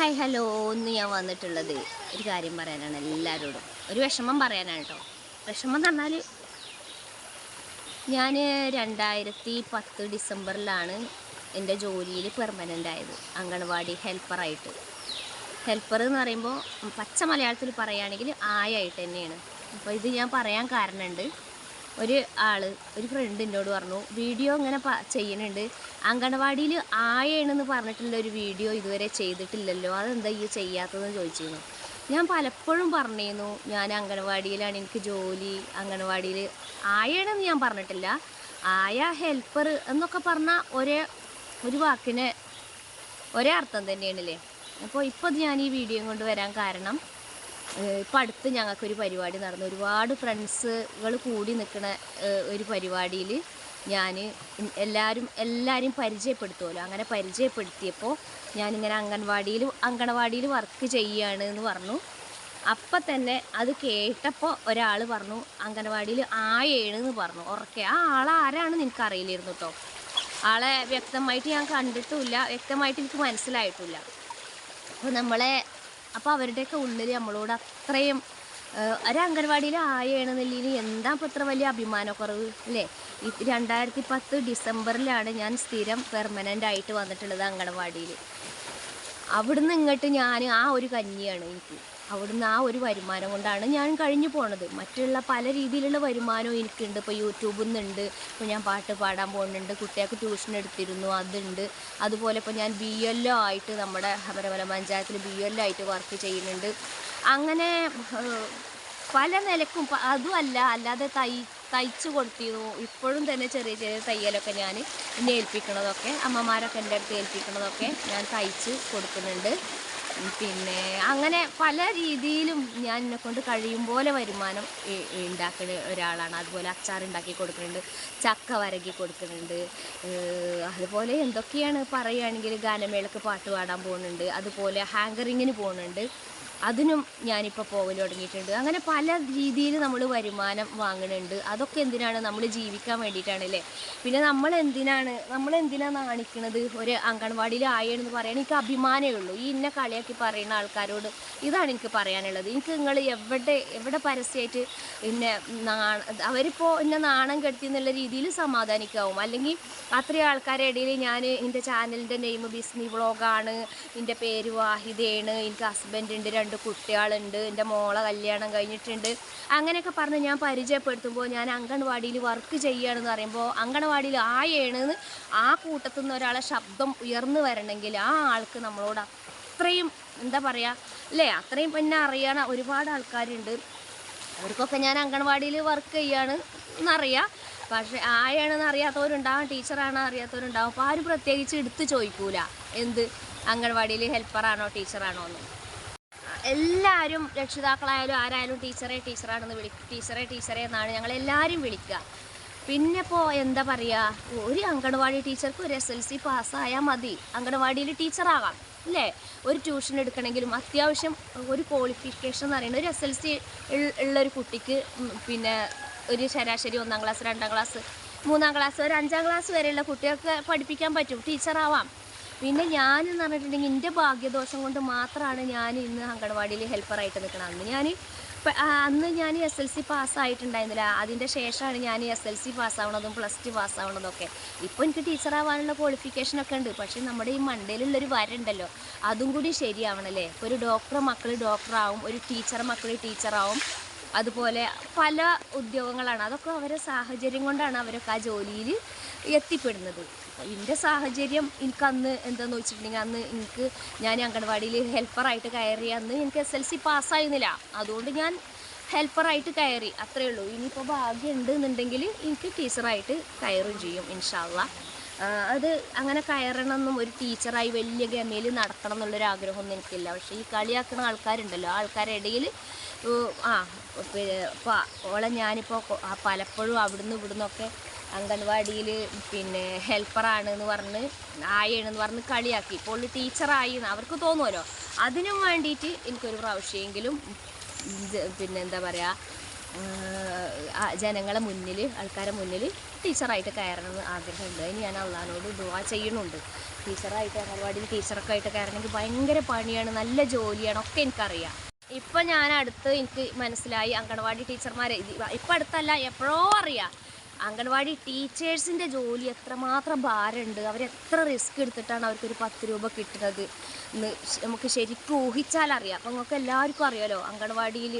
Hi hello ഇന്ന് ഞാൻ വന്നിട്ടുള്ളത് ഒരു കാര്യം പറയാനാണ് എല്ലാവരോടും ഒരു വിഷമം പറയാനാണ് കേട്ടോ. വിഷമം എന്ന് പറഞ്ഞാൽ ഞാൻ രണ്ടായിരത്തി പത്ത് ഡിസംബറിലാണ് എന്റെ ജോലിയിൽ പെർമനന്റ് ആയത്. അങ്കണവാടി ഹെൽപ്പറായിട്ട് ഹെൽപ്പർ എന്ന് പറയുമ്പോൾ പച്ച മലയാളത്തിൽ പറയുകയാണെങ്കിൽ ആയായിട്ട് തന്നെയാണ്. അപ്പോൾ ഇത് ഞാൻ പറയാൻ കാരണമുണ്ട്. ഒരു ആൾ ഒരു ഫ്രണ്ട് എന്നോട് പറഞ്ഞു വീഡിയോ ഇങ്ങനെ ചെയ്യുന്നുണ്ട് അങ്കണവാടിയിൽ ആയണെന്ന് പറഞ്ഞിട്ടുള്ള ഒരു വീഡിയോ ഇതുവരെ ചെയ്തിട്ടില്ലല്ലോ. അതെന്താ ഈ ചെയ്യാത്തതെന്ന് ചോദിച്ചിരുന്നു. ഞാൻ പലപ്പോഴും പറഞ്ഞിരുന്നു ഞാൻ അങ്കണവാടിയിലാണ് എനിക്ക് ജോലി. അങ്കണവാടിയിൽ ആയണെന്ന് ഞാൻ പറഞ്ഞിട്ടില്ല. ആയ ഹെൽപ്പർ എന്നൊക്കെ പറഞ്ഞാൽ ഒരേ ഒരു വാക്കിന് ഒരേ അർത്ഥം തന്നെയാണല്ലേ? അപ്പോൾ ഇപ്പോൾ ഞാൻ ഈ വീഡിയോ കൊണ്ട് വരാൻ കാരണം ഇപ്പം അടുത്ത് ഞങ്ങൾക്കൊരു പരിപാടി നടന്നു. ഒരുപാട് ഫ്രണ്ട്സുകൾ കൂടി നിൽക്കുന്ന ഒരു പരിപാടിയിൽ ഞാൻ എല്ലാവരും എല്ലാവരും പരിചയപ്പെടുത്തുമല്ലോ അങ്ങനെ പരിചയപ്പെടുത്തിയപ്പോൾ ഞാനിങ്ങനെ അംഗൻവാടിയിൽ അങ്കണവാടിയിൽ വർക്ക് ചെയ്യുകയാണ് എന്ന് പറഞ്ഞു. അപ്പം തന്നെ അത് കേട്ടപ്പോൾ ഒരാൾ പറഞ്ഞു അങ്കണവാടിയിൽ ആയേണെന്ന് പറഞ്ഞു. ഉറക്കെ ആ ആൾ നിനക്ക് അറിയില്ലായിരുന്നു കേട്ടോ ആളെ വ്യക്തമായിട്ട് ഞാൻ കണ്ടിട്ടുമില്ല. വ്യക്തമായിട്ട് എനിക്ക് മനസ്സിലായിട്ടില്ല. അപ്പോൾ നമ്മളെ അപ്പോൾ അവരുടെയൊക്കെ ഉള്ളിൽ നമ്മളോട് അത്രയും ഒരു അംഗൻവാടിയിൽ ആയെന്നുള്ളതിന് എന്താ ഇപ്പോൾ ഇത്ര വലിയ അഭിമാനക്കുറവ്? അല്ലേ? രണ്ടായിരത്തി പത്ത് ഡിസംബറിലാണ് ഞാൻ സ്ഥിരം പെർമനന്റ് ആയിട്ട് വന്നിട്ടുള്ളത് അംഗൻവാടിയിൽ അവിടുന്ന് ഇങ്ങോട്ട് ഞാൻ ആ ഒരു കഞ്ഞിയാണ് എനിക്ക്. അവിടുന്ന് ആ ഒരു വരുമാനം കൊണ്ടാണ് ഞാൻ കഴിഞ്ഞു പോണത്. മറ്റുള്ള പല രീതിയിലുള്ള വരുമാനവും എനിക്കുണ്ട്. ഇപ്പോൾ യൂട്യൂബിൽ നിന്നുണ്ട് ഇപ്പോൾ ഞാൻ പാട്ട് പാടാൻ പോകുന്നുണ്ട് കുട്ടികൾക്ക് ട്യൂഷൻ എടുത്തിരുന്നു. അതുണ്ട് അതുപോലെ ഇപ്പോൾ ഞാൻ ബി എൽ ആയിട്ട് നമ്മുടെ ഹബരമല പഞ്ചായത്തിൽ ബി എൽ ആയിട്ട് വർക്ക് ചെയ്യുന്നുണ്ട്. അങ്ങനെ പല നിലക്കും അതുമല്ല അല്ലാതെ തൈ തയ്ച്ചു കൊടുത്തിരുന്നു. ഇപ്പോഴും തന്നെ ചെറിയ ചെറിയ തയ്യലൊക്കെ ഞാൻ എന്നെ ഏൽപ്പിക്കണതൊക്കെ അമ്മമാരൊക്കെ എന്റെ അടുത്ത് ഏൽപ്പിക്കണതൊക്കെ ഞാൻ തയ്ച്ച് കൊടുക്കുന്നുണ്ട്. പിന്നെ അങ്ങനെ പല രീതിയിലും ഞാൻ എന്നെ കൊണ്ട് കഴിയും പോലെ വരുമാനം ഉണ്ടാക്കുന്ന ഒരാളാണ്. അതുപോലെ അച്ചാർ ഉണ്ടാക്കി കൊടുക്കുന്നുണ്ട് ചക്ക വരകി കൊടുക്കുന്നുണ്ട് അതുപോലെ എന്തൊക്കെയാണ് പറയുകയാണെങ്കിൽ ഗാനമേളക്ക് പാട്ട് പാടാൻ പോകുന്നുണ്ട് അതുപോലെ ഹാങ്കറിങ്ങിന് പോകുന്നുണ്ട്. അതിനും ഞാനിപ്പോൾ പോകൽ തുടങ്ങിയിട്ടുണ്ട്. അങ്ങനെ പല രീതിയിൽ നമ്മൾ വരുമാനം വാങ്ങുന്നുണ്ട് അതൊക്കെ എന്തിനാണ് നമ്മൾ ജീവിക്കാൻ വേണ്ടിയിട്ടാണല്ലേ? പിന്നെ നമ്മൾ എന്തിനാണ് നമ്മൾ എന്തിനാണ് നാണിക്കണത്? ഒരു അംഗൻവാടിയിൽ ആയെന്ന് പറയാൻ എനിക്ക് അഭിമാനമേ ഉള്ളൂ. ഈ ഇന്ന കളിയാക്കി പറയുന്ന ആൾക്കാരോട് ഇതാണ് എനിക്ക് പറയാനുള്ളത്. എനിക്ക് നിങ്ങൾ എവിടെ എവിടെ പരസ്യമായിട്ട് പിന്നെ നാണ അവരിപ്പോൾ എന്നെ നാണം കെടുത്തി എന്നുള്ള രീതിയിൽ സമാധാനിക്കാവും. അല്ലെങ്കിൽ അത്രയും ആൾക്കാരുടെ ഇടയിൽ ഞാൻ എന്റെ ചാനലിന്റെ നെയിം ബിസ്നി വ്ളോഗാണ് എന്റെ പേര് വാഹിദയാണ് എനിക്ക് ഹസ്ബൻഡ് ഉണ്ട് രണ്ട് കുട്ടികളുണ്ട് എന്റെ മോളെ കല്യാണം കഴിഞ്ഞിട്ടുണ്ട്. അങ്ങനെയൊക്കെ പറഞ്ഞ് ഞാൻ പരിചയപ്പെടുത്തുമ്പോൾ ഞാൻ അംഗൻവാടിയിൽ വർക്ക് ചെയ്യുകയാണെന്ന് പറയുമ്പോൾ അംഗൻവാടിയിൽ ആയേണെന്ന് ആ കൂട്ടത്തിൽ നിന്ന് ഒരാളെ ശബ്ദം ഉയർന്നു വരണമെങ്കിൽ ആ ആൾക്ക് നമ്മളോട് അത്രയും എന്താ പറയുക അല്ലേ? അത്രയും പിന്നെ അറിയണ ഒരുപാട് ആൾക്കാരുണ്ട്. അവർക്കൊക്കെ ഞാൻ അങ്കണവാടിയിൽ വർക്ക് ചെയ്യാണ് എന്നറിയാം. പക്ഷേ ആയാണെന്ന് അറിയാത്തവരുണ്ടാവും ടീച്ചറാണോ അറിയാത്തവരുണ്ടാവും. അപ്പോൾ ആരും പ്രത്യേകിച്ച് എടുത്ത് ചോദിക്കൂല. എന്ത്? അംഗൻവാടിയിൽ ഹെൽപ്പറാണോ ടീച്ചറാണോ എന്ന്. എല്ലാവരും രക്ഷിതാക്കളായാലും ആരായാലും ടീച്ചറെ ടീച്ചറാണെന്ന് വിളി ടീച്ചറെ ടീച്ചറെ എന്നാണ് ഞങ്ങൾ എല്ലാവരും വിളിക്കുക. പിന്നെ ഇപ്പോൾ എന്താ പറയുക ഒരു അങ്കണവാടി ടീച്ചർക്ക് ഒരു എസ് എൽ സി പാസ്സായാൽ മതി. അങ്കണവാടിയിൽ ടീച്ചറാകാം അല്ലേ? ഒരു ട്യൂഷൻ എടുക്കണമെങ്കിലും അത്യാവശ്യം ഒരു ക്വാളിഫിക്കേഷൻ എന്ന് പറയുന്നത് ഒരു എസ് എൽ സി ഉള്ള ഒരു കുട്ടിക്ക് പിന്നെ ഒരു ശരാശരി ഒന്നാം ക്ലാസ് രണ്ടാം ക്ലാസ് മൂന്നാം ക്ലാസ് ഒരു അഞ്ചാം ക്ലാസ് വരെയുള്ള കുട്ടികൾക്ക് പഠിപ്പിക്കാൻ പറ്റും ടീച്ചറാവാം. പിന്നെ ഞാനെന്ന് പറഞ്ഞിട്ടുണ്ടെങ്കിൽ എന്റെ ഭാഗ്യദോഷം കൊണ്ട് മാത്രമാണ് ഞാൻ ഇന്ന് അങ്കണവാടിയിൽ ഹെൽപ്പറായിട്ട് നിൽക്കണം അന്ന് ഞാൻ അന്ന് ഞാൻ എസ് എൽ സി പാസ്സായിട്ടുണ്ടായിരുന്നില്ല. അതിന്റെ ശേഷമാണ് ഞാൻ എസ് എൽ സി പാസ്സാവണതും പ്ലസ് ടു പാസ്സാവണതൊക്കെ ഇപ്പോൾ എനിക്ക് ടീച്ചറാവാനുള്ള ക്വാളിഫിക്കേഷനൊക്കെ ഉണ്ട്. പക്ഷേ നമ്മുടെ ഈ മണ്ടയിലുള്ളൊരു വരണ്ടല്ലോ. അതും കൂടി ശരിയാവണല്ലേ? ഇപ്പോൾ ഒരു ഡോക്ടർ മക്കൾ ഡോക്ടറാവും ഒരു ടീച്ചർ മക്കൾ ടീച്ചറാവും അതുപോലെ പല ഉദ്യോഗങ്ങളാണ്. അതൊക്കെ അവരെ സാഹചര്യം കൊണ്ടാണ് അവരൊക്കെ ആ ജോലിയിൽ എത്തിപ്പെടുന്നത്. എന്റെ സാഹചര്യം എനിക്ക് അന്ന് എന്താണെന്ന് വെച്ചിട്ടുണ്ടെങ്കിൽ അന്ന് എനിക്ക് ഞാൻ അംഗൻവാടിയിൽ ഹെൽപ്പറായിട്ട് കയറി. അന്ന് എനിക്ക് എസ് എൽ സി പാസ്സായിരുന്നില്ല അതുകൊണ്ട് ഞാൻ ഹെൽപ്പറായിട്ട് കയറി. അത്രയേ ഉള്ളൂ. ഇനിയിപ്പോൾ ഭാഗ്യം ഉണ്ട് എന്നുണ്ടെങ്കിൽ എനിക്ക് ടീച്ചറായിട്ട് കയറും ചെയ്യും ഇൻഷാല്ല അത് അങ്ങനെ കയറണമെന്നും ഒരു ടീച്ചറായി വലിയ ഗമയിൽ നടക്കണം എന്നുള്ളൊരു ആഗ്രഹമൊന്നും എനിക്കില്ല. പക്ഷേ ഈ കളിയാക്കുന്ന ആൾക്കാരുണ്ടല്ലോ. ആൾക്കാരുടെ ഇടയിൽ ആ ഓളെ ഞാനിപ്പോൾ പലപ്പോഴും അവിടുന്ന് ഇവിടുന്നൊക്കെ അംഗൻവാടിയിൽ പിന്നെ ഹെൽപ്പറാണ് എന്ന് പറഞ്ഞ് ആയെന്ന് പറഞ്ഞ് കളിയാക്കി. ഇപ്പോൾ ടീച്ചറായി എന്ന് അവർക്ക് തോന്നുമല്ലോ അതിനും വേണ്ടിയിട്ട് എനിക്കൊരു പ്രാവശ്യമെങ്കിലും പിന്നെ എന്താ പറയുക ജനങ്ങളെ മുന്നിൽ ആൾക്കാരെ മുന്നിൽ ടീച്ചറായിട്ട് കയറണമെന്ന് ആഗ്രഹമുണ്ട്. അതിന് ഞാൻ അള്ളഹാനോട് ദുവാ ചെയ്യണുണ്ട് ടീച്ചറായിട്ട് അംഗൻവാടിയിൽ ടീച്ചറൊക്കെ ആയിട്ട് കയറണമെങ്കിൽ ഭയങ്കര പണിയാണ് നല്ല ജോലിയാണ് ഒക്കെ എനിക്കറിയാം. ഇപ്പം ഞാൻ അടുത്ത് എനിക്ക് മനസ്സിലായി അംഗൻവാടി ടീച്ചർമാരെ. ഇപ്പം അടുത്തല്ല എപ്പോഴോ അറിയാം. അംഗൻവാടി ടീച്ചേഴ്സിന്റെ ജോലി എത്രമാത്രം ഭാരമുണ്ട്? അവരെത്ര റിസ്ക് എടുത്തിട്ടാണ് അവർക്കൊരു പത്ത് രൂപ കിട്ടുന്നത്? എന്ന് നമുക്ക് ശരിക്കും ഊഹിച്ചാൽ അറിയാം അപ്പം നമുക്ക് എല്ലാവർക്കും അറിയാമല്ലോ അംഗൻവാടിയിൽ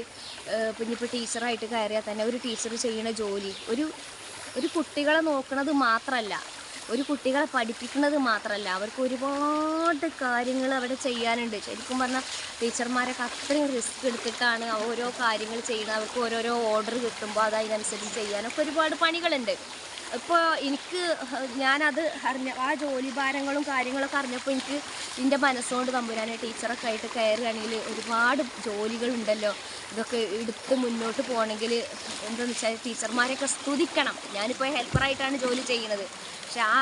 പിന്നെ ഇപ്പോൾ ടീച്ചറായിട്ട് കയറിയാൽ തന്നെ ഒരു ടീച്ചർ ചെയ്യുന്ന ജോലി ഒരു ഒരു കുട്ടികളെ നോക്കുന്നത് മാത്രമല്ല ഒരു കുട്ടികളെ പഠിപ്പിക്കുന്നത് മാത്രമല്ല അവർക്ക് ഒരുപാട് കാര്യങ്ങൾ അവിടെ ചെയ്യാനുണ്ട്. ശരിക്കും പറഞ്ഞാൽ ടീച്ചർമാരൊക്കെ അത്രയും റിസ്ക് എടുത്തിട്ടാണ് ഓരോ കാര്യങ്ങൾ ചെയ്യുന്നത്. അവർക്ക് ഓരോരോ ഓർഡർ കിട്ടുമ്പോൾ അത് അതിനനുസരിച്ച് ചെയ്യാനൊക്കെ ഒരുപാട് പണികളുണ്ട്. ഇപ്പോൾ എനിക്ക് ഞാനത് അറിഞ്ഞ ആ ജോലി ഭാരങ്ങളും കാര്യങ്ങളൊക്കെ അറിഞ്ഞപ്പോൾ എനിക്ക് എന്റെ മനസ്സുകൊണ്ട് തമ്പുരാനെ ടീച്ചറൊക്കെ ആയിട്ട് കയറുകയാണെങ്കിൽ ഒരുപാട് ജോലികളുണ്ടല്ലോ. ഇതൊക്കെ എടുത്ത് മുന്നോട്ട് പോകണമെങ്കിൽ എന്താണെന്ന് വെച്ചാൽ ടീച്ചർമാരെയൊക്കെ സ്തുതിക്കണം. ഞാനിപ്പോൾ ഹെൽപ്പറായിട്ടാണ് ജോലി ചെയ്യുന്നത്. പക്ഷെ ആ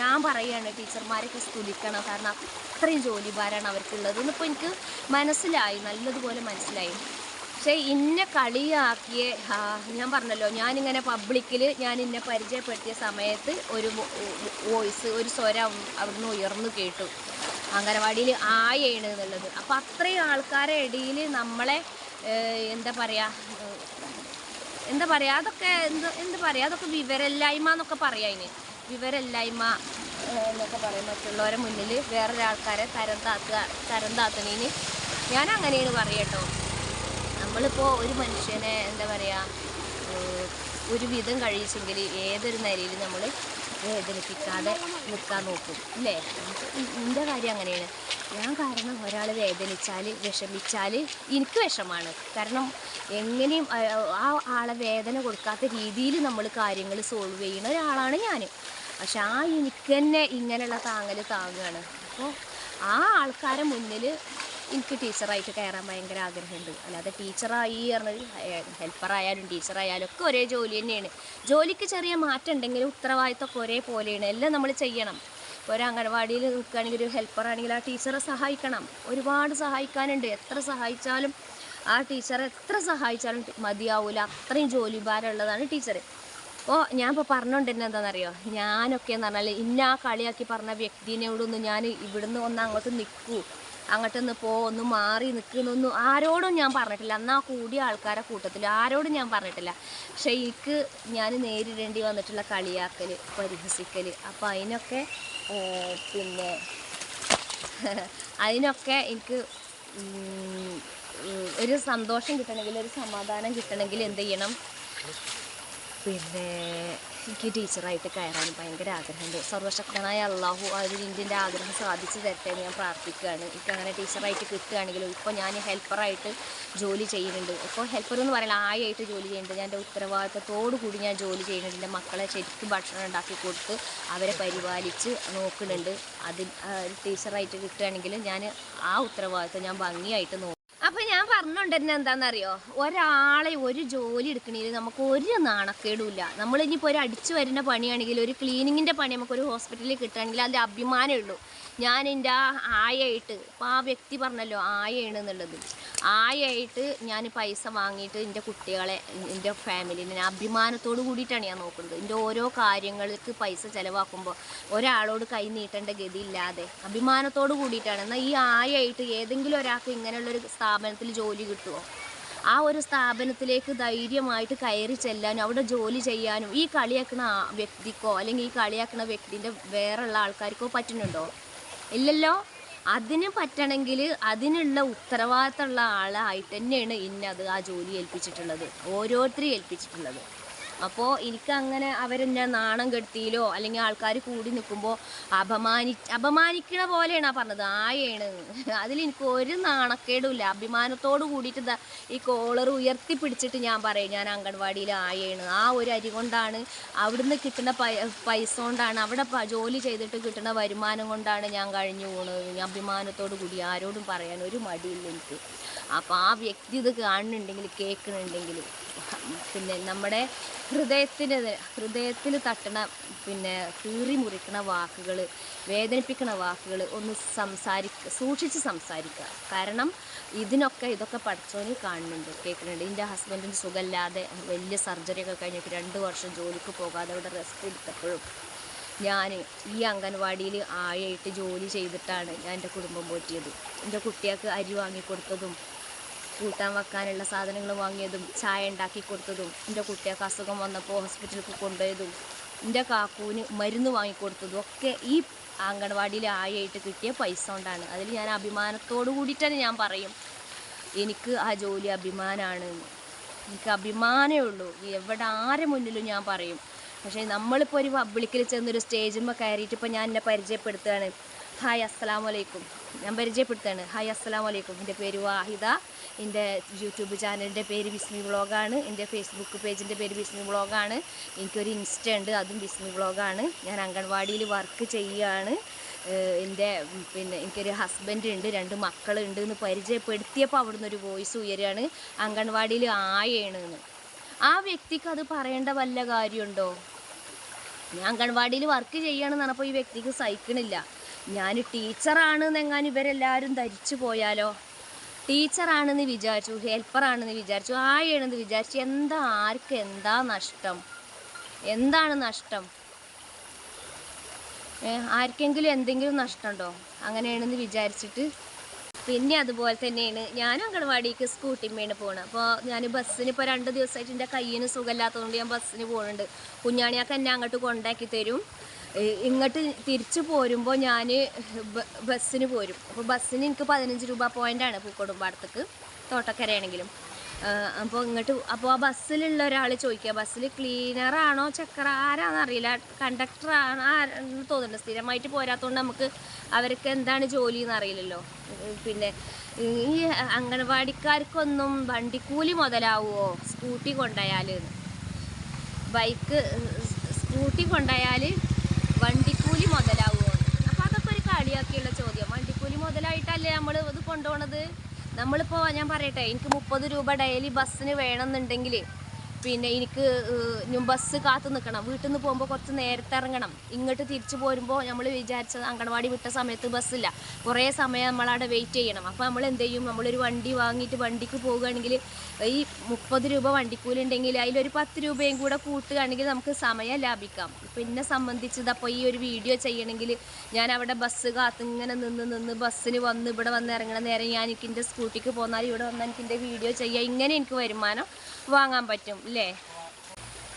ഞാൻ പറയുകയാണ് ടീച്ചർമാരെയൊക്കെ സ്തുതിക്കണം. കാരണം അത്രയും ജോലി ഭാരമാണ് അവർക്കുള്ളത്. എന്നിപ്പോൾ എനിക്ക് മനസ്സിലായി നല്ലതുപോലെ മനസ്സിലായി. പക്ഷേ ഇന്നെ കളിയാക്കിയ ഞാൻ പറഞ്ഞല്ലോ ഞാനിങ്ങനെ പബ്ലിക്കിൽ ഞാൻ ഇന്നെ പരിചയപ്പെടുത്തിയ സമയത്ത് ഒരു വോയിസ് ഒരു സ്വരം അവിടുന്ന് ഉയർന്നു കേട്ടു. അങ്കനവാടിയിൽ ആയേണ് എന്നുള്ളത്. അപ്പോൾ അത്രയും ആൾക്കാരെ ഇടയിൽ നമ്മളെ എന്താ പറയുക എന്താ പറയുക അതൊക്കെ എന്ത് എന്താ പറയുക അതൊക്കെ വിവരമില്ലായ്മ എന്നൊക്കെ പറയാം അതിന് വിവരമില്ലായ്മ എന്നൊക്കെ പറയും മറ്റുള്ളവരെ മുന്നിൽ വേറൊരാൾക്കാരെ തരം താത്തുക തരം താത്തണീന്. ഞാൻ അങ്ങനെയാണ് പറയട്ടോ നമ്മളിപ്പോൾ ഒരു മനുഷ്യനെ എന്താ പറയുക ഒരു വിധം കഴിച്ചെങ്കിൽ ഏതൊരു നിലയിൽ നമ്മൾ വേദനിപ്പിക്കാതെ നിൽക്കാൻ നോക്കും അല്ലേ എന്റെ കാര്യം അങ്ങനെയാണ്. ഞാൻ കാരണം ഒരാൾ വേദനിച്ചാൽ വിഷമിച്ചാൽ എനിക്ക് വിഷമാണ്. കാരണം എങ്ങനെയും ആ, ആ ആളെ വേദന കൊടുക്കാത്ത രീതിയിൽ നമ്മൾ കാര്യങ്ങൾ സോൾവ് ചെയ്യുന്ന ഒരാളാണ് ഞാൻ പക്ഷെ ആ എനിക്ക് തന്നെ ഇങ്ങനെയുള്ള താങ്ങൽ താങ്ങുകയാണ് അപ്പോൾ ആ ആൾക്കാരെ മുന്നിൽ എനിക്ക് ടീച്ചറായിട്ട് കയറാൻ ഭയങ്കര ആഗ്രഹമുണ്ട്. അല്ലാതെ ടീച്ചറായി പറഞ്ഞത് ഹെൽപ്പറായാലും ടീച്ചറായാലും ഒക്കെ ഒരേ ജോലി തന്നെയാണ്. ജോലിക്ക് ചെറിയ മാറ്റം ഉണ്ടെങ്കിലും ഉത്തരവാദിത്തമൊക്കെ ഒരേ പോലെയാണ്. എല്ലാം നമ്മൾ ചെയ്യണം. ഇപ്പോൾ ഒരു അംഗൻവാടിയിൽ നിൽക്കുകയാണെങ്കിൽ ഒരു ഹെൽപ്പറാണെങ്കിൽ ആ ടീച്ചറെ സഹായിക്കണം. ഒരുപാട് സഹായിക്കാനുണ്ട്. എത്ര സഹായിച്ചാലും ആ ടീച്ചർ എത്ര സഹായിച്ചാലും മതിയാവില്ല അത്രയും ജോലി ഭാരമുള്ളതാണ് ടീച്ചർ ഓ ഞാൻ ഇപ്പോൾ പറഞ്ഞുകൊണ്ടിരുന്നത് എന്താണെന്നറിയോ? ഞാനൊക്കെ എന്ന് പറഞ്ഞാൽ ഇന്ന കളിയാക്കി പറഞ്ഞ വ്യക്തിനോടൊന്നും ഞാൻ ഇവിടുന്ന് ഒന്ന് അങ്ങോട്ട് നിൽക്കൂ. അങ്ങോട്ടൊന്ന് പോ ഒന്ന് മാറി നിൽക്കുന്നൊന്നും ആരോടും ഞാൻ പറഞ്ഞിട്ടില്ല. എന്നാൽ കൂടിയ ആൾക്കാരെ കൂട്ടത്തിൽ ആരോടും ഞാൻ പറഞ്ഞിട്ടില്ല. പക്ഷേ എനിക്ക് ഞാൻ നേരിടേണ്ടി വന്നിട്ടുള്ള കളിയാക്കൽ പരിഹസിക്കൽ അപ്പോൾ അതിനൊക്കെ പിന്നെ അതിനൊക്കെ എനിക്ക് ഒരു സന്തോഷം കിട്ടണമെങ്കിൽ ഒരു സമാധാനം കിട്ടണമെങ്കിൽ എന്ത് ചെയ്യണം? പിന്നെ എനിക്ക് ടീച്ചറായിട്ട് കയറാൻ ഭയങ്കര ആഗ്രഹമുണ്ട്. സർവശക്തനായ അള്ളാഹു ആ ഒരു ഇന്ത്യന്റെ ആഗ്രഹം സാധിച്ചു തരട്ടെ ഞാൻ പ്രാർത്ഥിക്കുകയാണ്. എനിക്ക് അങ്ങനെ ടീച്ചറായിട്ട് കിട്ടുകയാണെങ്കിലും ഇപ്പോൾ ഞാൻ ഹെൽപ്പറായിട്ട് ജോലി ചെയ്യുന്നുണ്ട്. ഇപ്പോൾ ഹെൽപ്പർ എന്ന് പറയുന്നത് ആയിട്ട് ജോലി ചെയ്യുന്നുണ്ട്. ഞാൻ എന്റെ ഉത്തരവാദിത്തത്തോടു കൂടി ഞാൻ ജോലി ചെയ്യുന്നുണ്ട്. എന്റെ മക്കളെ ശരിക്കും ഭക്ഷണം ഉണ്ടാക്കി കൊടുത്ത് അവരെ പരിപാലിച്ച് നോക്കുന്നുണ്ട്. അതിൽ ടീച്ചറായിട്ട് കിട്ടുകയാണെങ്കിൽ ഞാൻ ആ ഉത്തരവാദിത്തം ഞാൻ ഭംഗിയായിട്ട് നോക്കും അപ്പൊ ഞാൻ പറഞ്ഞോണ്ടിരുന്ന എന്താണെന്നറിയോ ഒരാളെ ഒരു ജോലി എടുക്കണേൽ നമുക്ക് ഒരു നാണക്കേടുമില്ല. നമ്മൾ ഇനിയിപ്പോൾ ഒരു അടിച്ചു വരുന്ന പണിയാണെങ്കിൽ ഒരു ക്ലീനിങ്ങിന്റെ പണി നമുക്ക് ഒരു ഹോസ്പിറ്റലിൽ കിട്ടുകയാണെങ്കിൽ അതിന്റെ അഭിമാനമേ ഉള്ളൂ. ഞാൻ എന്റെ ആ ആയായിട്ട് ഇപ്പോൾ ആ വ്യക്തി പറഞ്ഞല്ലോ ആയാണ് എന്നുള്ളത് ആയായിട്ട് ഞാൻ പൈസ വാങ്ങിയിട്ട് എന്റെ കുട്ടികളെ എന്റെ ഫാമിലിനെ അഭിമാനത്തോട് കൂടിയിട്ടാണ് ഞാൻ നോക്കുന്നത്. എന്റെ ഓരോ കാര്യങ്ങൾക്ക് പൈസ ചിലവാക്കുമ്പോൾ ഒരാളോട് കൈ നീട്ടേണ്ട ഗതിയില്ലാതെ അഭിമാനത്തോട് കൂടിയിട്ടാണ്. എന്നാൽ ഈ ആയായിട്ട് ഏതെങ്കിലും ഒരാൾക്ക് ഇങ്ങനെയുള്ളൊരു സ്ഥാപനത്തിൽ ജോലി കിട്ടുമോ ആ ഒരു സ്ഥാപനത്തിലേക്ക് ധൈര്യമായിട്ട് കയറി ചെല്ലാനും അവിടെ ജോലി ചെയ്യാനും ഈ കളിയാക്കുന്ന വ്യക്തിക്കോ അല്ലെങ്കിൽ ഈ കളിയാക്കുന്ന വ്യക്തിന്റെ വേറെയുള്ള ആൾക്കാർക്കോ പറ്റുന്നുണ്ടോ? ഇല്ലല്ലോ. അതിന് പറ്റണമെങ്കിൽ അതിനുള്ള ഉത്തരവാദിത്തമുള്ള ആളായിട്ട് തന്നെയാണ് ഇന്നത് ആ ജോലി ഏൽപ്പിച്ചിട്ടുള്ളത്. ഓരോരുത്തരെയും ഏൽപ്പിച്ചിട്ടുള്ളത്. അപ്പോൾ എനിക്കങ്ങനെ അവരെന്നെ നാണം കെടുത്തിയിലോ അല്ലെങ്കിൽ ആൾക്കാർ കൂടി നിൽക്കുമ്പോൾ അപമാനി അപമാനിക്കണ പോലെയാണ് ആ പറഞ്ഞത്. ആയാണ് അതിലെനിക്ക് ഒരു നാണക്കേടുമില്ല. അഭിമാനത്തോട് കൂടിയിട്ട് ഈ കോളർ ഉയർത്തി പിടിച്ചിട്ട് ഞാൻ പറയും ഞാൻ അംഗൻവാടിയിൽ ആയാണ് ആ ഒരു അരി കൊണ്ടാണ് അവിടുന്ന് കിട്ടുന്ന പൈസ കൊണ്ടാണ് അവിടെ ജോലി ചെയ്തിട്ട് കിട്ടുന്ന വരുമാനം കൊണ്ടാണ് ഞാൻ കഴിഞ്ഞു പോകുന്നത് ഞാൻ അഭിമാനത്തോട് കൂടി ആരോടും പറയാൻ ഒരു മടിയില്ല എനിക്ക്. അപ്പോൾ ആ വ്യക്തി ഇത് കാണുന്നുണ്ടെങ്കിൽ കേൾക്കുന്നുണ്ടെങ്കിൽ പിന്നെ നമ്മുടെ ഹൃദയത്തിന് ഹൃദയത്തിൽ തട്ടണ പിന്നെ കീറി മുറിക്കണ വാക്കുകൾ വേദനിപ്പിക്കണ വാക്കുകൾ ഒന്ന് സംസാരിക്ക സൂക്ഷിച്ച് സംസാരിക്കുക. കാരണം ഇതിനൊക്കെ ഇതൊക്കെ പഠിച്ചവന് കാണുന്നുണ്ട് കേൾക്കുന്നുണ്ട്. എന്റെ ഹസ്ബൻഡിന് സുഖമില്ലാതെ വലിയ സർജറി ഒക്കെ കഴിഞ്ഞിട്ട് രണ്ട് വർഷം ജോലിക്ക് പോകാതെ അവിടെ റെസ്റ്റ് എടുത്തപ്പോഴും ഞാൻ ഈ അംഗൻവാടിയിൽ ആയിട്ട് ജോലി ചെയ്തിട്ടാണ് ഞാൻ എന്റെ കുടുംബം പോറ്റിയത്. എന്റെ കുട്ടികൾക്ക് അരി വാങ്ങിക്കൊടുത്തതും കൂട്ടാൻ വെക്കാനുള്ള സാധനങ്ങൾ വാങ്ങിയതും ചായ ഉണ്ടാക്കി കൊടുത്തതും എന്റെ കുട്ടികൾക്ക് അസുഖം വന്നപ്പോൾ ഹോസ്പിറ്റലിൽ കൊണ്ടുപോയതും എന്റെ കാക്കൂന് മരുന്ന് വാങ്ങിക്കൊടുത്തതും ഒക്കെ ഈ അംഗൻവാടിയിൽ ആയിട്ട് കിട്ടിയ പൈസ കൊണ്ടാണ്. അതിൽ ഞാൻ അഭിമാനത്തോടു കൂടിയിട്ടാണ് ഞാൻ പറയും എനിക്ക് ആ ജോലി അഭിമാനമാണ് എനിക്ക് അഭിമാനമേ ഉള്ളൂ. എവിടെ ആരെ മുന്നിലും ഞാൻ പറയും. പക്ഷേ നമ്മളിപ്പോൾ ഒരു പബ്ലിക്കിൽ ചെന്നൊരു സ്റ്റേജിന്മേൽ കയറിയിട്ട് ഇപ്പോൾ ഞാൻ എന്നെ പരിചയപ്പെടുത്തുകയാണ്. ഹായ് അസ്സലാമു അലൈക്കും ഞാൻ പരിചയപ്പെടുത്താണ്. ഹായ് അസ്സലാമു വലൈക്കും എന്റെ പേര് വാഹിദ. എന്റെ യൂട്യൂബ് ചാനലിന്റെ പേര് ബിസ്മി വ്ളോഗാണ്. എന്റെ ഫേസ്ബുക്ക് പേജിന്റെ പേര് ബിസ്മി വ്ളോഗാണ്. എനിക്കൊരു ഇൻസ്റ്റ ഉണ്ട് അതും ബിസ്മി വ്ളോഗാണ്. ഞാൻ അംഗൻവാടിയിൽ വർക്ക് ചെയ്യുകയാണ്. എന്റെ പിന്നെ എനിക്കൊരു ഹസ്ബൻഡ് ഉണ്ട് രണ്ട് മക്കളുണ്ട് എന്ന് പരിചയപ്പെടുത്തിയപ്പോൾ അവിടുന്ന് ഒരു വോയിസ് ഉയരുകയാണ്. അംഗൻവാടിയിൽ ആയാണ് ആ വ്യക്തിക്ക് അത് പറയേണ്ട വല്ല കാര്യമുണ്ടോ? ഞാൻ അംഗൻവാടിയിൽ വർക്ക് ചെയ്യണമെന്ന് പറഞ്ഞപ്പോൾ ഈ വ്യക്തിക്ക് സഹിക്കണില്ല. ഞാൻ ടീച്ചറാണെന്ന് എങ്ങാനും ഇവരെല്ലാവരും ധരിച്ചു പോയാലോ? ടീച്ചറാണെന്ന് വിചാരിച്ചു ഹെൽപ്പറാണെന്ന് വിചാരിച്ചു ആയെന്ന് വിചാരിച്ചു എന്താ ആർക്ക് എന്താ നഷ്ടം? എന്താണ് നഷ്ടം? ആർക്കെങ്കിലും എന്തെങ്കിലും നഷ്ടമുണ്ടോ? അങ്ങനെയാണെന്ന് വിചാരിച്ചിട്ട് പിന്നെ അതുപോലെ തന്നെയാണ് ഞാൻ അംഗൻവാടിക്ക് സ്കൂട്ടിമ്മേണ് പോകണം അപ്പോൾ ഞാൻ ബസ്സിന് ഇപ്പോൾ രണ്ട് ദിവസമായിട്ട് എന്റെ കയ്യിന് സുഖമില്ലാത്തതുകൊണ്ട് ഞാൻ ബസ്സിന് പോകുന്നുണ്ട് കുഞ്ഞാണിയൊക്കെ എന്നെ അങ്ങോട്ട് കൊണ്ടാക്കി തരും. ഇങ്ങോട്ട് തിരിച്ചു പോരുമ്പോൾ ഞാൻ ബസ്സിന് പോരും. അപ്പോൾ ബസ്സിന് എനിക്ക് പതിനഞ്ച് രൂപ പോയിന്റാണ് പൂക്കോടുംപാടത്തേക്ക് തോട്ടക്കരയാണെങ്കിലും. അപ്പോൾ ഇങ്ങോട്ട് അപ്പോൾ ആ ബസ്സിലുള്ള ഒരാൾ ചോദിക്കുക ബസ്സിൽ ക്ലീനറാണോ ചക്ര ആരാണെന്ന് അറിയില്ല. കണ്ടക്ടറാണ് ആരാണെന്ന് തോന്നുന്നുണ്ട്. സ്ഥിരമായിട്ട് പോരാത്തതുകൊണ്ട് നമുക്ക് അവർക്ക് എന്താണ് ജോലി എന്ന് അറിയില്ലല്ലോ പിന്നെ ഈ അംഗൻവാടിക്കാർക്കൊന്നും വണ്ടിക്കൂലി മുതലാവുമോ സ്കൂട്ടി കൊണ്ടായാൽ ബൈക്ക് സ്കൂട്ടി കൊണ്ടുപോയാൽ വണ്ടിക്കൂലി മുതലാവുമോ അപ്പോൾ അതൊക്കെ ഒരു കളിയാക്കിയുള്ള ചോദ്യം. വണ്ടിക്കൂലി മുതലായിട്ടല്ലേ നമ്മൾ ഇത് കൊണ്ടുപോണത്? നമ്മളിപ്പോ ഞാൻ പറയട്ടെ എനിക്ക് മുപ്പത് രൂപ ഡെയിലി ബസ്സിന് വേണമെന്നുണ്ടെങ്കിൽ പിന്നെ എനിക്ക് ബസ് കാത്തു നിൽക്കണം വീട്ടിൽ നിന്ന് പോകുമ്പോൾ കുറച്ച് നേരത്തെ ഇറങ്ങണം. ഇങ്ങോട്ട് തിരിച്ചു പോരുമ്പോൾ നമ്മൾ വിചാരിച്ചത് അങ്കണവാടി വിട്ട സമയത്ത് ബസ്സില്ല കുറേ സമയം നമ്മളവിടെ വെയിറ്റ് ചെയ്യണം. അപ്പോൾ നമ്മൾ എന്ത് ചെയ്യും? നമ്മളൊരു വണ്ടി വാങ്ങിയിട്ട് വണ്ടിക്ക് പോവുകയാണെങ്കിൽ ഈ മുപ്പത് രൂപ വണ്ടിക്കൂലി ഉണ്ടെങ്കിൽ അതിലൊരു പത്ത് രൂപയും കൂടെ കൂട്ടുകയാണെങ്കിൽ നമുക്ക് സമയം ലാഭിക്കാം. പിന്നെ സംബന്ധിച്ചത് അപ്പോൾ ഈ ഒരു വീഡിയോ ചെയ്യണമെങ്കിൽ ഞാൻ അവിടെ ബസ് കാത്ത് ഇങ്ങനെ നിന്ന് നിന്ന് ബസ്സിന് വന്ന് ഇവിടെ വന്ന് ഇറങ്ങണ നേരം ഞാൻ എനിക്ക് എന്റെ സ്കൂട്ടിക്ക് പോന്നാൽ ഇവിടെ വന്നാൽ എനിക്ക് എന്റെ വീഡിയോ ചെയ്യാം ഇങ്ങനെ എനിക്ക് വരുമാനം വാങ്ങാൻ പറ്റും അല്ലേ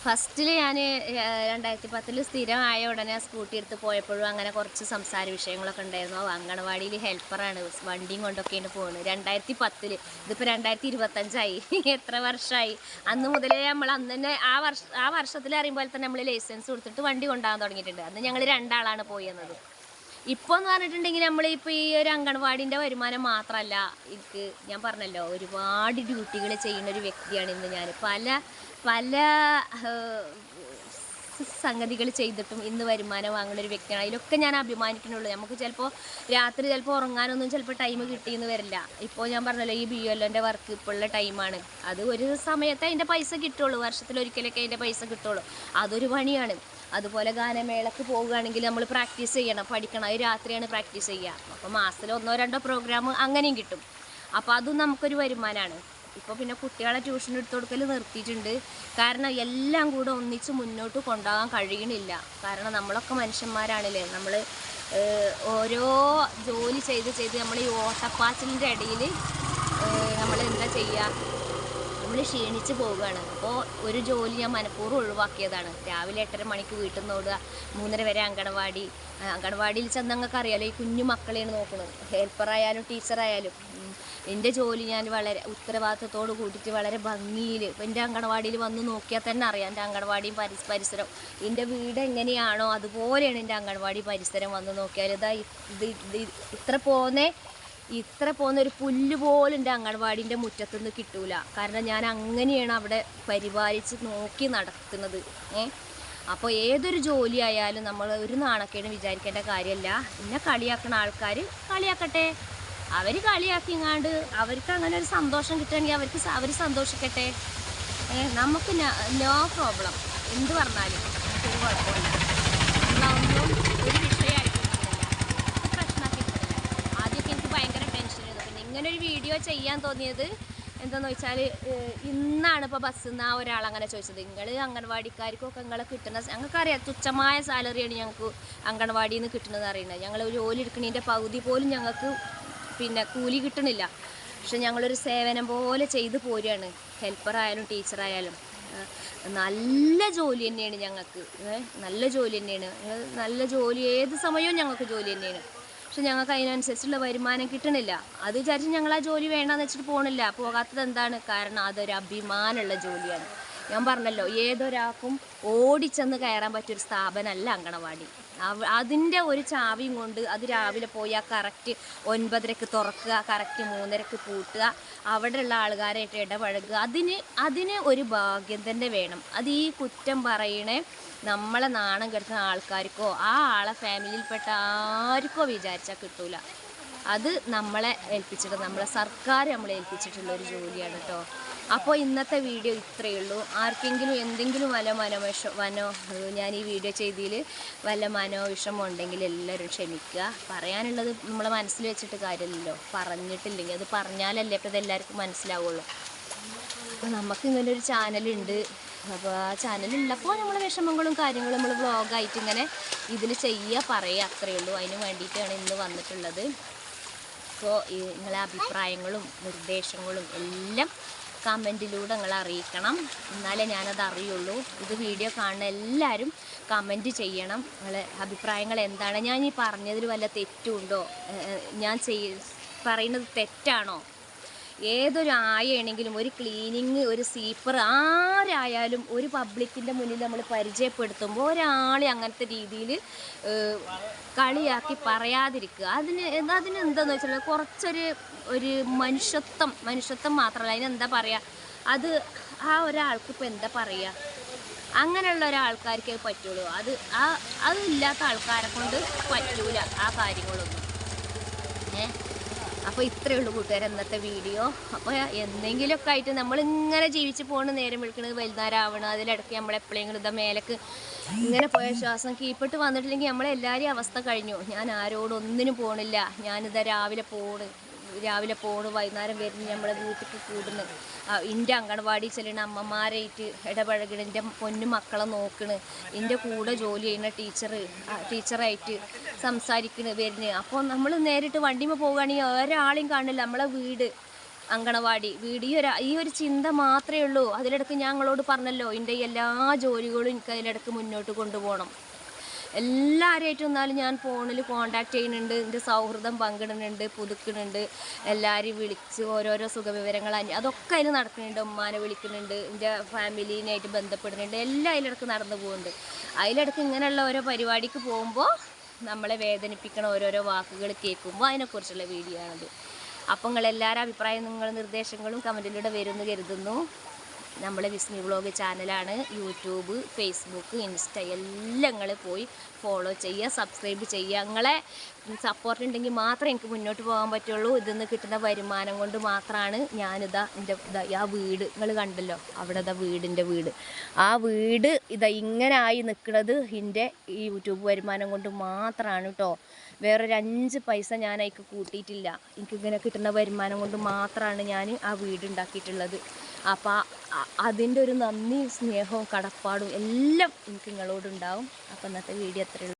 ഫസ്റ്റിൽ ഞാൻ രണ്ടായിരത്തി പത്തിൽ സ്ഥിരമായ ഉടനെ സ്കൂട്ടി എടുത്ത് പോയപ്പോഴും അങ്ങനെ കുറച്ച് സംസാര വിഷയങ്ങളൊക്കെ ഉണ്ടായിരുന്നു. അങ്കണവാടിയിൽ ഹെൽപ്പറാണ് വണ്ടിയും കൊണ്ടൊക്കെയാണ് പോകുന്നത് രണ്ടായിരത്തി പത്തിൽ ഇതിപ്പോൾ രണ്ടായിരത്തി ഇരുപത്തഞ്ചായി എത്ര വർഷമായി അന്ന് മുതലേ നമ്മൾ അന്ന് തന്നെ ആ വർഷ ആ വർഷത്തിൽ അറിയുമ്പോൾ തന്നെ നമ്മൾ ലൈസൻസ് കൊടുത്തിട്ട് വണ്ടി കൊണ്ടുപോകാൻ തുടങ്ങിയിട്ടുണ്ട്. അന്ന് ഞങ്ങൾ രണ്ടാളാണ് പോയെന്നത് ഇപ്പോൾ എന്ന് പറഞ്ഞിട്ടുണ്ടെങ്കിൽ നമ്മൾ ഇപ്പൊ ഈ ഒരു അംഗൻവാടിന്റെ വരുമാനം മാത്രമല്ല എനിക്ക് ഞാൻ പറഞ്ഞല്ലോ ഒരുപാട് ഡ്യൂട്ടികൾ ചെയ്യുന്ന ഒരു വ്യക്തിയാണ് ഇന്ന് ഞാൻ പല പല സംഗതികൾ ചെയ്തിട്ടും ഇന്ന് വരുമാനം വാങ്ങുന്ന ഒരു വ്യക്തിയാണ്. അതിലൊക്കെ ഞാൻ അഭിമാനിക്കുന്നുള്ളൂ. നമുക്ക് ചിലപ്പോൾ രാത്രി ചിലപ്പോൾ ഉറങ്ങാനൊന്നും ചിലപ്പോൾ ടൈം കിട്ടിയെന്ന് വരില്ല. ഇപ്പോൾ ഞാൻ പറഞ്ഞല്ലോ ഈ ബി എല്ലോന്റെ വർക്ക് ഇപ്പോഴുള്ള ടൈമാണ് അത് ഒരു സമയത്ത് അതിന്റെ പൈസ കിട്ടുള്ളൂ. വർഷത്തിലൊരിക്കലൊക്കെ അതിന്റെ പൈസ കിട്ടുള്ളൂ. അതൊരു പണിയാണ്. അതുപോലെ ഗാനമേളക്ക് പോവുകയാണെങ്കിൽ നമ്മൾ പ്രാക്ടീസ് ചെയ്യണം പഠിക്കണം. അത് രാത്രിയാണ് പ്രാക്ടീസ് ചെയ്യുക. അപ്പോൾ മാസത്തിൽ ഒന്നോ രണ്ടോ പ്രോഗ്രാം അങ്ങനെയും കിട്ടും. അപ്പോൾ അതും നമുക്കൊരു വരുമാനമാണ് ഇപ്പോൾ പിന്നെ കുട്ടികളെ ട്യൂഷൻ എടുത്തു കൊടുക്കൽ നിർത്തിയിട്ടുണ്ട്. കാരണം എല്ലാം കൂടെ ഒന്നിച്ച് മുന്നോട്ട് കൊണ്ടുപോകാൻ കഴിയണില്ല. കാരണം നമ്മളൊക്കെ മനുഷ്യന്മാരാണല്ലേ. നമ്മൾ ഓരോ ജോലി ചെയ്ത് ചെയ്ത് നമ്മൾ ഈ ഓട്ടപ്പാച്ചിലിന്റെ ഇടയിൽ നമ്മൾ എന്താ ചെയ്യുക നമ്മൾ ക്ഷീണിച്ച് പോവുകയാണ്. അപ്പോൾ ഒരു ജോലി ഞാൻ മനഃപൂർവം ഒഴിവാക്കിയതാണ്. രാവിലെ എട്ടര മണിക്ക് വീട്ടിൽ നിന്ന് ഓടുക മൂന്നര വരെ അങ്കണവാടി അങ്കണവാടിയിൽ ചെന്ന് നിങ്ങൾക്ക് അറിയാലോ ഈ കുഞ്ഞു മക്കളെയാണ് നോക്കുന്നത്. ഹെൽപ്പറായാലും ടീച്ചറായാലും. എന്റെ ജോലി ഞാൻ വളരെ ഉത്തരവാദിത്തത്തോട് കൂട്ടിയിട്ട് വളരെ ഭംഗിയിൽ എന്റെ അങ്കണവാടിയിൽ വന്ന് നോക്കിയാൽ തന്നെ അറിയാം. എന്റെ അങ്കണവാടിയും പരിസ് പരിസരം എന്റെ വീട് എങ്ങനെയാണോ അതുപോലെയാണ് എന്റെ അങ്കണവാടി പരിസരം വന്ന് നോക്കിയാൽ. ഇതാ ഇത് ഇത് ഇത്ര പോന്നേ ഇത്ര പോകുന്ന ഒരു പുല്ല് പോലും എന്റെ അംഗൻവാടിന്റെ മുറ്റത്തുനിന്ന് കിട്ടൂല. കാരണം ഞാൻ അങ്ങനെയാണ് അവിടെ പരിപാലിച്ച് നോക്കി നടക്കുന്നത്. ഏ? അപ്പോൾ ഏതൊരു ജോലി ആയാലും നമ്മൾ ഒരു നാണക്കേടും വിചാരിക്കേണ്ട കാര്യമല്ല എന്നെ കളിയാക്കണ ആൾക്കാർ കളിയാക്കട്ടെ. അവർ കളിയാക്കിങ്ങാണ്ട് അവർക്ക് അങ്ങനെ ഒരു സന്തോഷം കിട്ടുകയാണെങ്കിൽ അവർക്ക് അവർ സന്തോഷിക്കട്ടെ. നമുക്ക് നോ പ്രോബ്ലം എന്ത് പറഞ്ഞാലും ഒരു കുഴപ്പമില്ല. നമ്മളൊന്നും ഒരു വിഷയമായിട്ട് പ്രശ്നമാക്കി എടുക്കുന്നില്ല ആദ്യമൊക്കെ എനിക്ക് ഭയങ്കര ടെൻഷനായിരുന്നു പിന്നെ ഇങ്ങനെ ഒരു വീഡിയോ ചെയ്യാൻ തോന്നിയത് എന്താന്ന് വെച്ചാൽ ഇന്നാണ് ഇപ്പോൾ ബസ്സിൽ നിന്ന് ആ ഒരാൾ അങ്ങനെ ചോദിച്ചത്. നിങ്ങൾ അംഗൻവാടിക്കാർക്കൊക്കെ നിങ്ങളെ കിട്ടുന്ന ഞങ്ങൾക്കറിയാം തുച്ഛമായ സാലറിയാണ് ഞങ്ങൾക്ക് അംഗൻവാടിയിൽ നിന്ന് കിട്ടുന്നത് അറിയുന്നത് ഞങ്ങൾ ജോലി എടുക്കുന്നതിന്റെ പകുതി പോലും ഞങ്ങൾക്ക് പിന്നെ കൂലി കിട്ടണില്ല. പക്ഷെ ഞങ്ങളൊരു സേവനം പോലെ ചെയ്ത് പോരുകയാണ് ഹെൽപ്പറായാലും ടീച്ചറായാലും നല്ല ജോലി തന്നെയാണ് ഞങ്ങൾക്ക്. നല്ല ജോലി തന്നെയാണ്. നല്ല ജോലി ഏത് സമയവും ഞങ്ങൾക്ക് ജോലി തന്നെയാണ്. പക്ഷെ ഞങ്ങൾക്ക് അതിനനുസരിച്ചുള്ള വരുമാനം കിട്ടണില്ല. അത് വിചാരിച്ച് ഞങ്ങൾ ആ ജോലി വേണ്ടെന്ന് വെച്ചിട്ട് പോകണില്ല പോകാത്തത് എന്താണ്? കാരണം അതൊരു അഭിമാനമുള്ള ജോലിയാണ്. ഞാൻ പറഞ്ഞല്ലോ ഏതൊരാൾക്കും ഓടിച്ചെന്ന് കയറാൻ പറ്റിയൊരു സ്ഥാപനമല്ല അങ്കണവാടി. അതിന്റെ ഒരു ചാവിയും കൊണ്ട് അത് രാവിലെ പോയി ആ കറക്റ്റ് ഒൻപതരക്ക് തുറക്കുക കറക്റ്റ് മൂന്നരക്ക് പൂട്ടുക അവിടെയുള്ള ആൾക്കാരായിട്ട് ഇടപഴകുക. അതിന് അതിന് ഒരു ഭാഗ്യം തന്നെ വേണം. അത് ഈ കുറ്റം പറയണേ നമ്മളെ നാണം കെടുത്തുന്ന ആൾക്കാർക്കോ ആ ആളെ ഫാമിലിയിൽപ്പെട്ട ആർക്കോ വിചാരിച്ചാൽ കിട്ടൂല. അത് നമ്മളെ ഏൽപ്പിച്ചിട്ട് നമ്മളെ സർക്കാർ നമ്മളെ ഏൽപ്പിച്ചിട്ടുള്ള ഒരു ജോലിയാണ് കേട്ടോ അപ്പോൾ ഇന്നത്തെ വീഡിയോ ഇത്രയേ ഉള്ളൂ. ആർക്കെങ്കിലും എന്തെങ്കിലും വല്ല മനോവിഷ വനോ ഞാൻ ഈ വീഡിയോ ചെയ്തതിൽ വല്ല മനോവിഷമോ ഉണ്ടെങ്കിൽ എല്ലാവരും ക്ഷമിക്കുക. പറയാനുള്ളത് നമ്മളെ മനസ്സിൽ വെച്ചിട്ട് കാര്യമില്ലല്ലോ. പറഞ്ഞിട്ടില്ലെങ്കിൽ അത് പറഞ്ഞാലല്ലേ അപ്പോൾ ഇതെല്ലാവർക്കും മനസ്സിലാവുള്ളൂ. അപ്പോൾ നമുക്ക് ഇങ്ങനെ ഒരു ചാനലുണ്ട്. അപ്പോൾ ആ ചാനലുള്ളപ്പോൾ നമ്മൾ വിഷമങ്ങളും കാര്യങ്ങളും നമ്മൾ വ്ളോഗായിട്ട് ഇങ്ങനെ ഇതിൽ ചെയ്യുക പറയുക അത്രയേ ഉള്ളൂ. അതിന് വേണ്ടിയിട്ടാണ് ഇന്ന് വന്നിട്ടുള്ളത്. അപ്പോൾ നിങ്ങളെ അഭിപ്രായങ്ങളും നിർദ്ദേശങ്ങളും എല്ലാം കമന്റിലൂടെ നിങ്ങൾ അറിയിക്കണം. എന്നാലേ ഞാനത് അറിയുള്ളൂ. ഇത് വീഡിയോ കാണുന്ന എല്ലാവരും കമന്റ് ചെയ്യണം. നിങ്ങളെ അഭിപ്രായങ്ങൾ എന്താണ്? ഞാൻ ഈ പറഞ്ഞതിൽ വല്ല തെറ്റുണ്ടോ? ഞാൻ ചെയ് പറയുന്നത് തെറ്റാണോ? ഏതൊരു ആയാണെങ്കിലും ഒരു ക്ലീനിങ് ഒരു സീപ്പർ ആരായാലും ഒരു പബ്ലിക്കിന്റെ മുന്നിൽ നമ്മൾ പരിചയപ്പെടുത്തുമ്പോൾ ഒരാളെ അങ്ങനത്തെ രീതിയിൽ കളിയാക്കി പറയാതിരിക്കുക. അതിന് അതിന് എന്താന്ന് വെച്ചാൽ കുറച്ചൊരു ഒരു മനുഷ്യത്വം മനുഷ്യത്വം മാത്രമല്ല. അതിനെന്താ പറയുക അത് ആ ഒരാൾക്ക് ഇപ്പോൾ എന്താ പറയുക അങ്ങനെയുള്ള ഒരാൾക്കാർക്കേ പറ്റുള്ളൂ. അത് ആ അതില്ലാത്ത ആൾക്കാരെ കൊണ്ട് പറ്റൂല ആ കാര്യങ്ങളൊന്നും. ഏ? അപ്പോൾ ഇത്രയേ ഉള്ളൂ കൂട്ടുകാർ ഇന്നത്തെ വീഡിയോ. അപ്പോൾ എന്തെങ്കിലുമൊക്കെ ആയിട്ട് നമ്മളിങ്ങനെ ജീവിച്ച് പോകുന്ന നേരം വിളിക്കണത് വലുതാരാവണം അതിലിടയ്ക്ക് നമ്മളെപ്പോഴെങ്കിലും ഇതാ മേലക്ക് ഇങ്ങനെ പോയ ശ്വാസം കീപ്പിട്ട് വന്നിട്ടില്ലെങ്കിൽ നമ്മളെല്ലാവരെയും അവസ്ഥ കഴിഞ്ഞു. ഞാൻ ആരോടൊന്നിനും പോകണില്ല ഞാനിതാ രാവിലെ പോണ്. രാവിലെ പോണു വൈകുന്നേരം വരുന്ന നമ്മളെ വീട്ടിൽ കൂടുന്നു. എന്റെ അങ്കണവാടി ചെല്ലണ അമ്മമാരായിട്ട് ഇടപഴകണ എന്റെ പൊന്നു മക്കളെ നോക്കണ് എന്റെ കൂടെ ജോലി ചെയ്യുന്ന ടീച്ചർ ടീച്ചറായിട്ട് സംസാരിക്കണ് വരുന്ന. അപ്പോൾ നമ്മൾ നേരിട്ട് വണ്ടിമ പോവുകയാണെങ്കിൽ ഒരാളെയും കാണില്ല നമ്മളെ വീട് അങ്കണവാടി വീട്. ഈ ഒരു ഈ ഒരു ചിന്ത മാത്രമേ ഉള്ളൂ. അതിലിടക്ക് ഞങ്ങളോട് പറഞ്ഞല്ലോ എന്റെ എല്ലാ ജോലികളും എനിക്ക് അതിലിടക്ക് മുന്നോട്ട് കൊണ്ടുപോകണം എല്ലാവരുമായിട്ടും എന്നാലും ഞാൻ ഫോണിൽ കോണ്ടാക്ട് ചെയ്യുന്നുണ്ട്. എന്റെ സൗഹൃദം പങ്കിടുന്നുണ്ട് പുതുക്കുന്നുണ്ട്. എല്ലാവരെയും വിളിച്ച് ഓരോരോ സുഖവിവരങ്ങൾ അതൊക്കെ അതിൽ നടക്കുന്നുണ്ട്. ഉമ്മാനെ വിളിക്കുന്നുണ്ട്. എന്റെ ഫാമിലീനായിട്ട് ബന്ധപ്പെടുന്നുണ്ട്. എല്ലാം അതിലിടക്ക് നടന്നു പോകുന്നുണ്ട്. അതിലിടക്ക് ഇങ്ങനെയുള്ള ഓരോ പരിപാടിക്ക് പോകുമ്പോൾ നമ്മളെ വേദനിപ്പിക്കണ ഓരോരോ വാക്കുകൾ കേൾക്കുമ്പോൾ അതിനെക്കുറിച്ചുള്ള വീഡിയോ ആണത്. അപ്പോൾ നിങ്ങളെല്ലാവരും അഭിപ്രായം നിങ്ങൾ നിർദ്ദേശങ്ങളും കമന്റിലൂടെ വരുമെന്ന് കരുതുന്നു. നമ്മളെ വിസ്മി വ്ളോഗ് ചാനലാണ്. യൂട്യൂബ് ഫേസ്ബുക്ക് ഇൻസ്റ്റ എല്ലാം നിങ്ങൾ പോയി ഫോളോ ചെയ്യുക സബ്സ്ക്രൈബ് ചെയ്യുക. നിങ്ങളെ സപ്പോർട്ട് ഉണ്ടെങ്കിൽ മാത്രമേ എനിക്ക് മുന്നോട്ട് പോകാൻ പറ്റുള്ളൂ. ഇതിൽ നിന്ന് കിട്ടുന്ന വരുമാനം കൊണ്ട് മാത്രമാണ് ഞാനിതാ എന്റെ ആ വീട് നിങ്ങൾ കണ്ടല്ലോ? അവിടെ ഇതാ വീടിന്റെ വീട്. ആ വീട് ഇതാ ഇങ്ങനെ ആയി നിൽക്കുന്നത് എന്റെ ഈ യൂട്യൂബ് വരുമാനം കൊണ്ട് മാത്രമാണ് കേട്ടോ വേറൊരു അഞ്ച് പൈസ ഞാൻ അതിക്ക് കൂട്ടിയിട്ടില്ല എനിക്കിങ്ങനെ കിട്ടുന്ന വരുമാനം കൊണ്ട് മാത്രമാണ് ഞാൻ ആ വീട് ഉണ്ടാക്കിയിട്ടുള്ളത് അപ്പോൾ അതിന്റെ ഒരു നന്ദി സ്നേഹവും കടപ്പാടും എല്ലാം എനിക്ക് നിങ്ങളോടുണ്ടാവും. അപ്പോൾ ഇന്നത്തെ വീഡിയോ അത്രയുള്ളൂ